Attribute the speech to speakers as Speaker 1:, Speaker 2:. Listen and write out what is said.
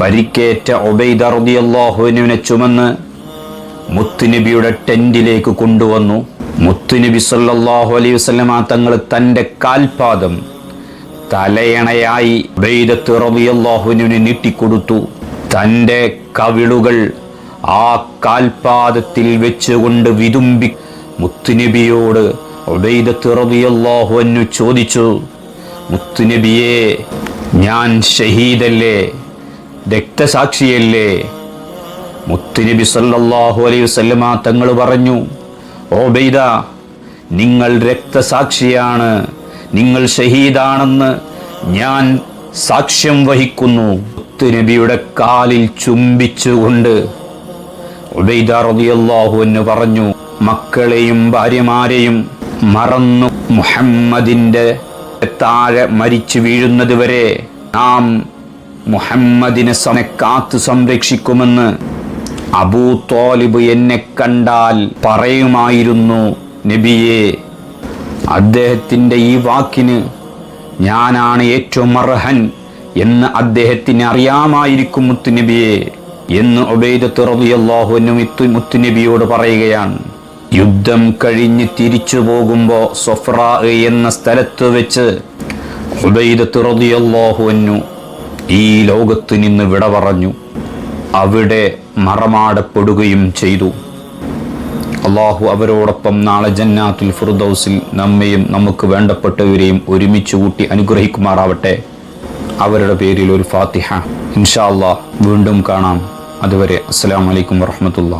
Speaker 1: പരിക്കേറ്റ ഒബൈദർദിയല്ലാഹുവിനെ ചുമന്ന് മുത്തുനബിയുടെ ടെന്റിലേക്ക് കൊണ്ടുവന്നു. മുത്തുനബി സല്ലാഹു അലൈഹി വസല്ലമ തങ്ങൾ തന്റെ കാൽപാദം തലയണയായി ബൈദത്ത് റളിയല്ലാഹുവിനെ നീട്ടിക്കൊടുത്തു. തന്റെ കവിളുകൾ ആ കാൽപാദത്തിൽ വെച്ചുകൊണ്ട് വിതുമ്പി മുത്തുനബിയോട് ഉബൈദത്ത് റളിയല്ലാഹു അൻഹു ചോദിച്ചു മുത്തുനബിയെ ഞാൻ ഷഹീദല്ലേ? രക്തസാക്ഷിയല്ലേ? മുത്തുനബി സല്ലല്ലാഹു അലൈഹി വസല്ലമ തങ്ങൾ പറഞ്ഞു ഓ ബൈദ നിങ്ങൾ രക്തസാക്ഷിയാണ് നിങ്ങൾ ഷഹീദാണെന്ന് ഞാൻ സാക്ഷ്യം വഹിക്കുന്നു. മുത്തുനബിയുടെ കാലിൽ ചുംബിച്ചുകൊണ്ട് ഉബൈദ റളിയല്ലാഹു എന്ന് പറഞ്ഞു മക്കളെയും ഭാര്യമാരെയും മറന്നു മുഹമ്മദിന്റെ താഴെ മരിച്ചു വീഴുന്നത് വരെ നാം മുഹമ്മദിനെ സമെ കാത്തു സംരക്ഷിക്കുമെന്ന് അബൂ തോലിബ് എന്നെ കണ്ടാൽ പറയുമായിരുന്നു നബിയെ അദ്ദേഹത്തിന്റെ ഈ വാക്കിന് ഞാനാണ് ഏറ്റവും അർഹൻ എന്ന് അദ്ദേഹത്തിന് അറിയാമായിരിക്കും മുത്തുനബിയെ എന്ന് ഒബൈദ റളിയല്ലാഹു ഇത്തു മുത്തുനബിയോട് പറയുകയാണ്. യുദ്ധം കഴിഞ്ഞ് തിരിച്ചു പോകുമ്പോൾ സൊഫ്ര എന്ന സ്ഥലത്ത് വെച്ച് ഒബൈദ അൻഹു ഈ ലോകത്ത് നിന്ന് വിട പറഞ്ഞു. അവിടെ മറമാടപ്പെടുകയും ചെയ്തു. അള്ളാഹു അവരോടൊപ്പം നാളെ ജന്നാത്തുൽ ഫുർദൗസിൽ നമ്മയും നമുക്ക് വേണ്ടപ്പെട്ടവരെയും ഒരുമിച്ച് കൂട്ടി അനുഗ്രഹിക്കുമാറാവട്ടെ. അവരുടെ പേരിൽ ഒരു ഫാത്തിഹ. ഇൻഷാ അള്ളാഹ് വീണ്ടും കാണാം. അതുവരെ അസ്സാം അലൈക്കും വറഹ്മത്തുള്ളാഹി.